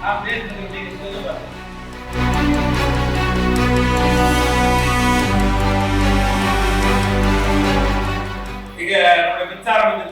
நான் பேசுறது நீங்க சொல்லுங்க இங்க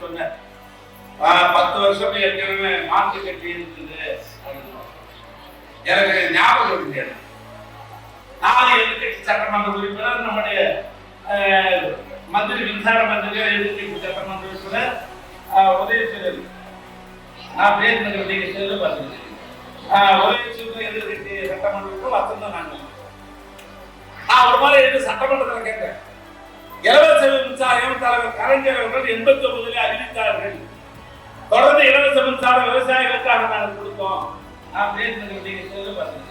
சொன்ன பத்து வருஷம் ஏற்கனவே மாற்று கட்டி எனக்கு ஞாபகம் இருக்கு. நாலு எதிர்கட்சி சட்டமன்ற உறுப்பினர் நம்முடைய மந்திரி மின்சார மந்திரி எதிர்கட்சி சட்டமன்ற உறுப்பினர். அஹ், நான் பேசுனது நீங்க செல்லு பாருங்க உதயசூரியன் எதிர்கட்சி சட்டமன்ற உறுப்பினர் நாங்கள் நான் ஒரு முறை எது சட்டமன்றத்தில் கேட்டேன். இலவச மின்சாரம் தலைவர் கலைஞர் அவர்கள் எண்பத்தி ஒன்பதுல அறிவித்தார்கள். தொடர்ந்து இலவச மின்சாரம் விவசாயிகளுக்காக நாங்கள் கொடுத்தோம். நான் பேசுனது நீங்க செல்லு பார்த்தீங்க